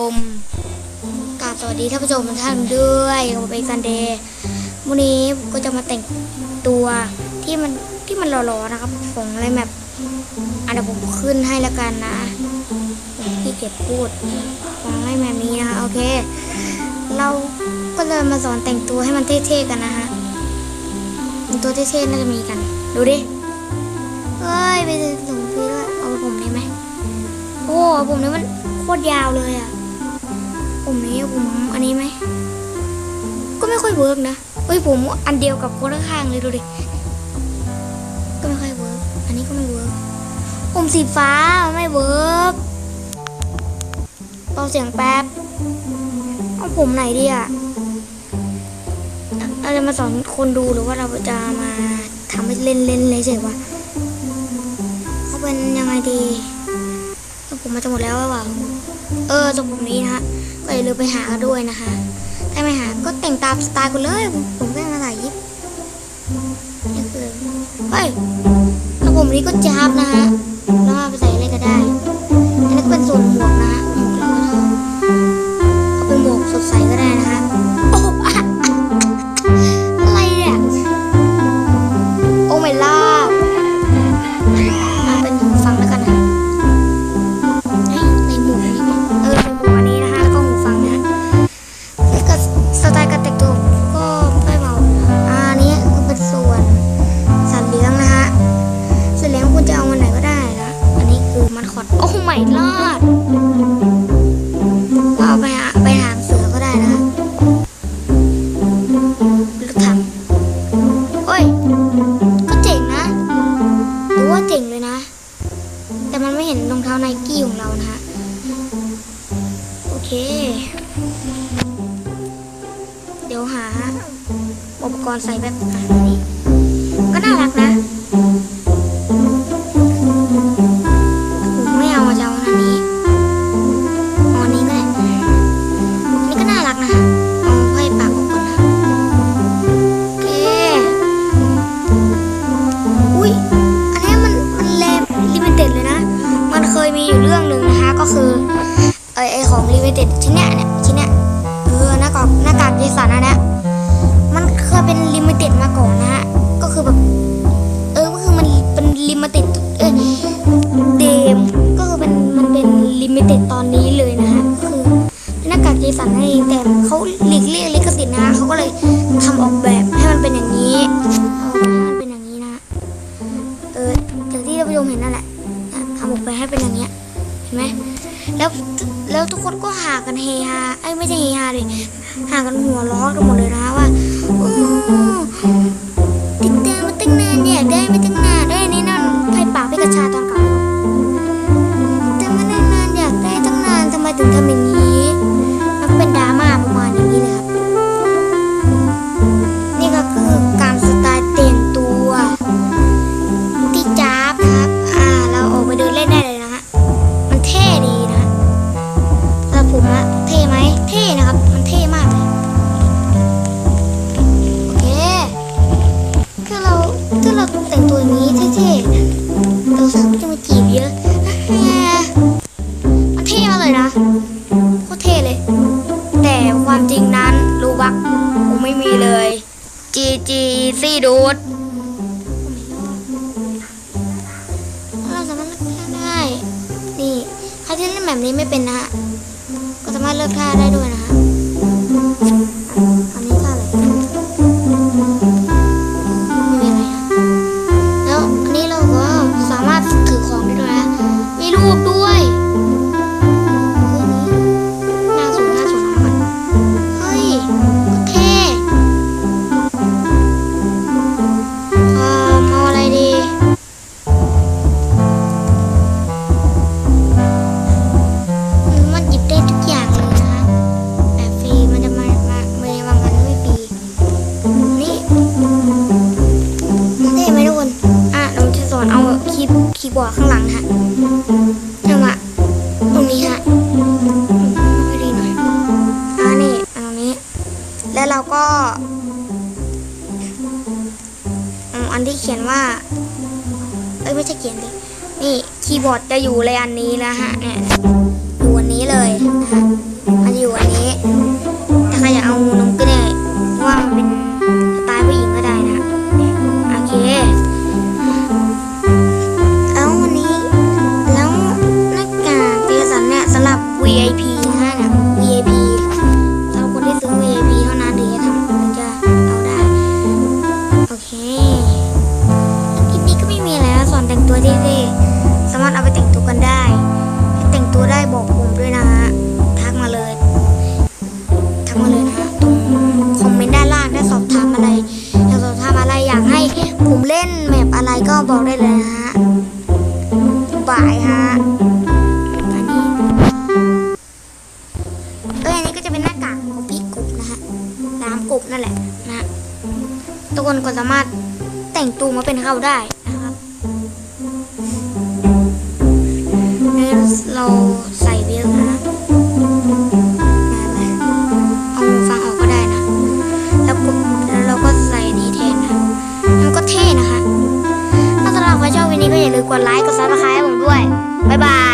ผมกราบสวัสดีท่านผู้ชมทุกท่านด้วยผมเป็นซันเดย์วันนี้ก็จะมาแต่งตัวที่มันที่มันหล่อๆนะครับผมเลยแบบอันเดี๋ยวผมขึ้นให้แล้วกันนะที่เก็บพูดวางให้แบบนี้นะคะโอเค เราก็เลยมาสอนแต่งตัวให้มันเท่ๆกันนะฮะตัวเท่ๆน่าจะมีกัน ดูดิเฮ้ยไปถึงพี่ด้วยเอาผมนี่ไหมโอ้ผมนี่มันโคตรยาวเลยอะ ผมนี้ผมอันนี้ไหม ก็ไม่ค่อยเวิร์กนะเฮ้ยผมอันเดียวกับคนข้างๆเลยดูดิ ก็ไม่ค่อยเวิร์กอันนี้ก็ไม่เวิร์กผมสีฟ้าไม่เวิร์กเบาเสียงแป๊บ เอาผมไหนดีอะเราจะมาสอนคนดูหรือว่าเราจะมาทำให้เล่นๆเลยเฉยวะเขาเป็นยังไงดี ผมมาจะหมดแล้วหรือ เออตรงผมนี้นะฮะก็อย่าลืมไปหากันด้วยนะคะถ้าไม่หาก็แต่งตามสไตล์กูเลย ผมแค่มาถ่ายยิปนี่คือเฮ้ยแล้วผมนี้ก็จับนะฮะ ของเรานะฮะโอเค เดี๋ยวหาอุปกรณ์ใส่แบบนี้ก็น่ารัก เขาหลีกเลี่ยงลิขสิทธิ์นะเขาก็เลยทำออกแบบให้มันเป็นอย่างนี้ให้มันเป็นอย่างนี้นะ เอออย่างที่ท่านผู้ชมเห็นนั่นแหละทำออกไปให้เป็นอย่างเงี้ยเห็นไหมแล้วแล้วทุกคนก็หากันเฮฮาไอ้ไม่ใช่เฮฮาเลยหากันหัวร้อกันหมดเลยนะว่าอู้ติดตามมาตั้งนานอยากได้มาตั้ง เลยนะโคตรเท่เลย แต่ความจริงนั้นรูบักกูไม่มีเลย จีจีซี่ดูดเราสามารถเลือกท่าได้ นี่ใครที่เล่นแบบนี้ไม่เป็นนะ ก็สามารถเลือกท่าได้ด้วยนะคะ ขียนว่า เอ้ยไม่ใช่เขียนดิ นี่คีย์บอร์ดจะอยู่เลยอันนี้นะฮะเนี่ยอยู่อันนี้เลยนะฮะมันอยู่อันนี้ามารถแต่งตัวมาเป็นเขาได้นะครับแล้วเราใส่เวลนะนะเอาฟังออกก็ได้นะ แล้วกดแล้วเราก็ใส่อันนี้แทนนะ มันก็เท่นะคะถ้าสำหรับใครชอบวิดีโอนี้ก็อย่าลืมกดไลค์ กดซับสไครต์ให้ผมด้วย บ๊ายบาย